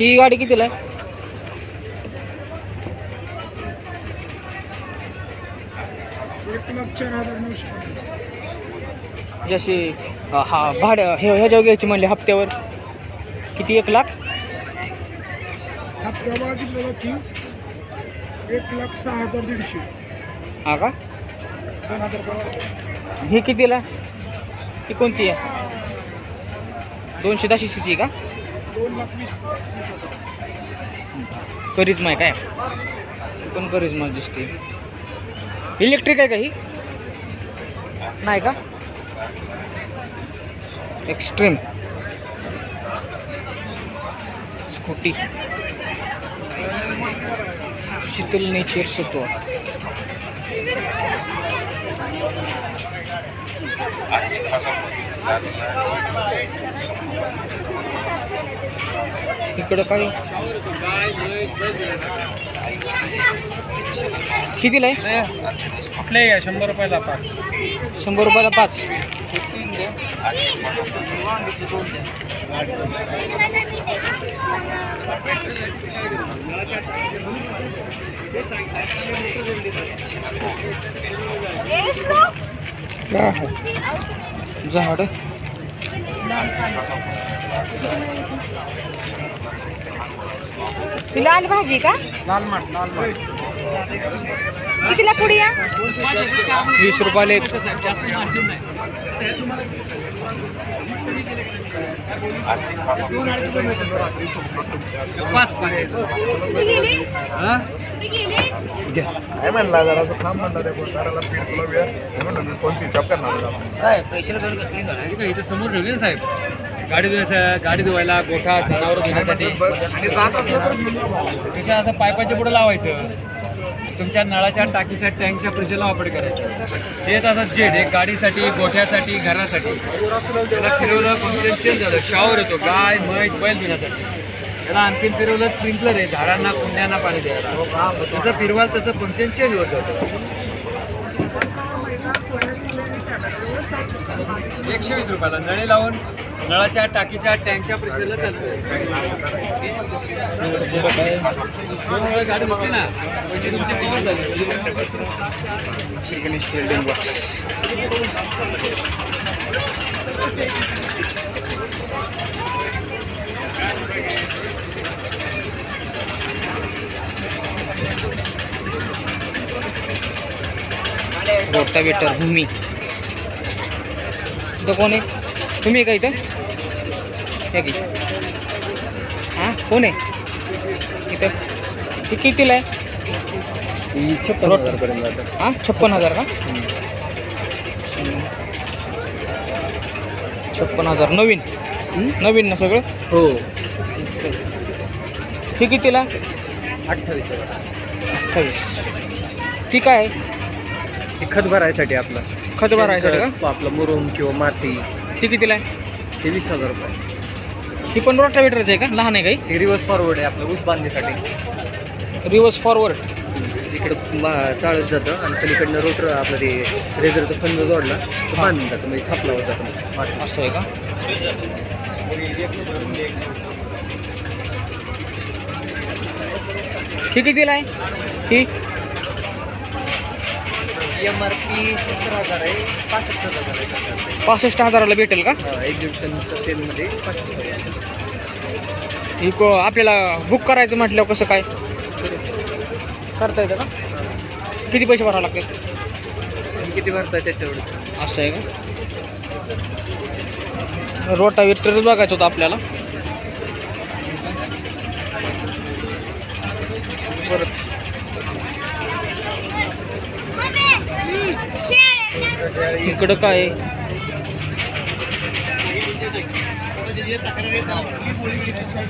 ही गाडी कितीला आहे. जशी हा भाड्या हे ह्याच्यावर घ्यायची म्हणले हप्त्यावर. किती एक लाख? एक लाख सहा हजार दीडशे. हा का? दोन हजार ही कितीला? ती कोणती आहे? दोनशे दहा सीची का? दोन लाख वीस वीस हजार. करिश्मा आहे काय? ती पण करिश्मा दिसते. इलेक्ट्रिक आहे का ही? नाही का? Extreme scooty Щитильний черсото. Один इकडं काय? कितीला आहे? आपले शंभर रुपयाला पाच. शंभर रुपयाला पाच. झाड लाल भाजी का? लाल माठ लाल माठ. कितीला या? वीस रुपयाला एक. काय म्हणला जरा तो थांब म्हणला त्या बोलणाऱ्याला पीठ तुला वेळ म्हणलं मी फोन स्विच ऑफ करणार. काय पैशाला कसली इथं इथं समोर ठेवली साहेब. गाडी धुवायचं गाडी धुवायला गोठा जनावर धुण्यासाठी. आणि जात असलं तर असं पायपाच्या पुढे लावायचं. तुमच्या नळाच्या टाकीच्या टँकच्या फ्रीजला वापर करायचं. तेच आता जेट एक गाडीसाठी गोठ्यासाठी घरासाठी. त्याला फिरवलं कॉन्फिडन्स चेंज झालं शॉवर येतो गाय म्हैस बैल धुण्यासाठी. त्याला आणखीन फिरवलं स्प्रिंकलर आहे झाडांना कुंड्यांना पाणी द्यायला. तसं फिरवाल तसं फंक्शन चेंज होत जातं. एकशे वीस रुपयाला. नळे लावून नळाच्या टाकीच्या टँकच्या प्रेशरला चालू गाडी ना कवर गणेश रोटावेटर भूमी. इथं कोण आहे? तुम्ही का इथं? हे की हां कोण आहे? इथं. हे कितीला आहे? छप्पन हजारपर्यंत हां छप्पन हजार का? छप्पन हजार. नवीन? नवीन ना सगळं? हो. हे कितीला? अठ्ठावीस हजार. अठ्ठावीस. ठीक आहे? हे खत भरायसाठी आपलं. खत भरायसाठी का? आपलं मुरुम किंवा माती. ती कितीला आहे? हे वीस हजार रुपये. ही पण रोटावेटरच आहे का? लहान आहे काही? हे रिवर्स फॉरवर्ड आहे आपलं ऊस बांधण्यासाठी रिवर्स फॉरवर्ड इकडं मा- चाळत जातं आणि पलीकडनं रोटर आपलं ते रेझरचा फंद जोडला तो बांधून जातं म्हणजे थापला होत जातं माती. असं आहे का? ही कितीला आहे? ही? एम आर पी सत्तर हजार आहे. पासष्ट हजार आहे पासष्ट हजाराला भेटेल का? एक्झिबिशन सेलमध्ये पासष्ट हजार ही को आपल्याला बुक करायचं म्हटल्यावर कसं काय? करता येतं का? किती पैसे भरावे लागतील? तुम्ही किती भरताय त्याच्यावर? असं आहे का? रोटावेटरच बघायचं होतं आपल्याला. परत इकडं काय?